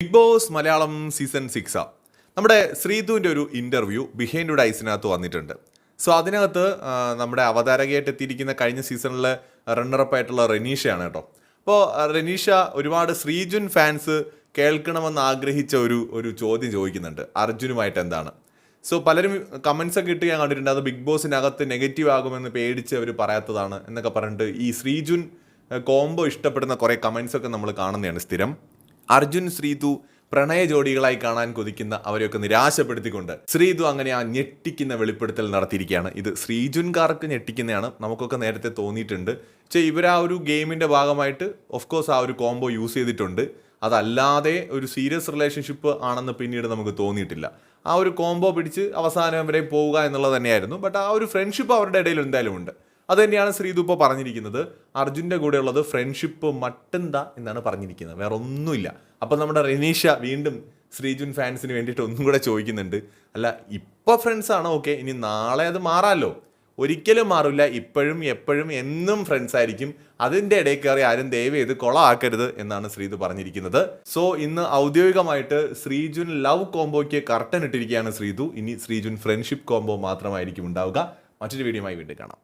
Big boss Malayalam season സിക്സാ നമ്മുടെ ശ്രീധുവിന്റെ ഒരു ഇന്റർവ്യൂ ബിഹൈൻഡ് ഡൈസിനകത്ത് വന്നിട്ടുണ്ട്. സോ അതിനകത്ത് നമ്മുടെ അവതാരകയായിട്ട് എത്തിയിരിക്കുന്ന കഴിഞ്ഞ സീസണിലെ റണ്ണറപ്പായിട്ടുള്ള റെനീഷയാണ് കേട്ടോ. അപ്പോൾ റെനീഷ ഒരുപാട് ശ്രീജുൻ ഫാൻസ് കേൾക്കണമെന്ന് ആഗ്രഹിച്ച ഒരു ഒരു ചോദ്യം ചോദിക്കുന്നുണ്ട്. അർജുനുമായിട്ട് എന്താണ്? സോ പലരും കമൻസ് ഒക്കെ ഇട്ട് ഞാൻ കണ്ടിട്ടുണ്ട്. അത് ബിഗ് ബോസിനകത്ത് നെഗറ്റീവ് ആകുമെന്ന് പേടിച്ച് അവർ പറയാത്തതാണ് എന്നൊക്കെ പറഞ്ഞിട്ട് ഈ ശ്രീജുൻ കോംബോ ഇഷ്ടപ്പെടുന്ന കുറേ കമൻസ് ഒക്കെ നമ്മൾ കാണുന്നതാണ് സ്ഥിരം. അർജുൻ ശ്രീതു പ്രണയ ജോഡികളായി കാണാൻ കൊതിക്കുന്ന അവരെയൊക്കെ നിരാശപ്പെടുത്തിക്കൊണ്ട് ശ്രീതു അങ്ങനെ ആ ഞെട്ടിക്കുന്ന വെളിപ്പെടുത്തൽ നടത്തിയിരിക്കുകയാണ്. ഇത് ശ്രീജുൻകാർക്ക് ഞെട്ടിക്കുന്നതാണ്. നമുക്കൊക്കെ നേരത്തെ തോന്നിയിട്ടുണ്ട്. പക്ഷേ ഇവർ ആ ഒരു ഗെയിമിന്റെ ഭാഗമായിട്ട് ഓഫ് കോഴ്സ് ആ ഒരു കോംബോ യൂസ് ചെയ്തിട്ടുണ്ട്. അതല്ലാതെ ഒരു സീരിയസ് റിലേഷൻഷിപ്പ് ആണെന്ന് പിന്നീട് നമുക്ക് തോന്നിയിട്ടില്ല. ആ ഒരു കോംബോ പിടിച്ച് അവസാനം വരെ പോവുക എന്നുള്ളത് തന്നെയായിരുന്നു. ബട്ട് ആ ഒരു ഫ്രണ്ട്ഷിപ്പ് അവരുടെ ഇടയിൽ എന്തായാലും ഉണ്ട്. അത് തന്നെയാണ് ശ്രീതു ഇപ്പോൾ പറഞ്ഞിരിക്കുന്നത്. അർജുന്റെ കൂടെ ഉള്ളത് ഫ്രണ്ട്ഷിപ്പ് മട്ടെന്താ എന്നാണ് പറഞ്ഞിരിക്കുന്നത്. വേറെ ഒന്നുമില്ല അപ്പം നമ്മുടെ റെനീഷ വീണ്ടും ശ്രീജുൻ ഫാൻസിന് വേണ്ടിയിട്ട് ഒന്നും കൂടെ ചോദിക്കുന്നുണ്ട്. അല്ല ഇപ്പോൾ ഫ്രണ്ട്സ് ആണോ? ഓക്കെ ഇനി നാളെ അത് മാറാമല്ലോ ഒരിക്കലും മാറില്ല ഇപ്പോഴും എപ്പോഴും എന്നും ഫ്രണ്ട്സ് ആയിരിക്കും. അതിന്റെ ഇടയിൽ കയറി ആരും ദയവ് ചെയ്ത് കൊളാക്കരുത് എന്നാണ് ശ്രീതു പറഞ്ഞിരിക്കുന്നത്. സോ ഇന്ന് ഔദ്യോഗികമായിട്ട് ശ്രീജുൻ ലവ് കോംബോയ്ക്ക് കർട്ടൻ ഇട്ടിരിക്കുകയാണ് ശ്രീതു ഇനി ശ്രീജുൻ ഫ്രണ്ട്ഷിപ്പ് കോംബോ മാത്രമായിരിക്കും ഉണ്ടാവുക. മറ്റൊരു വീഡിയോയുമായി വീണ്ടും കാണാം.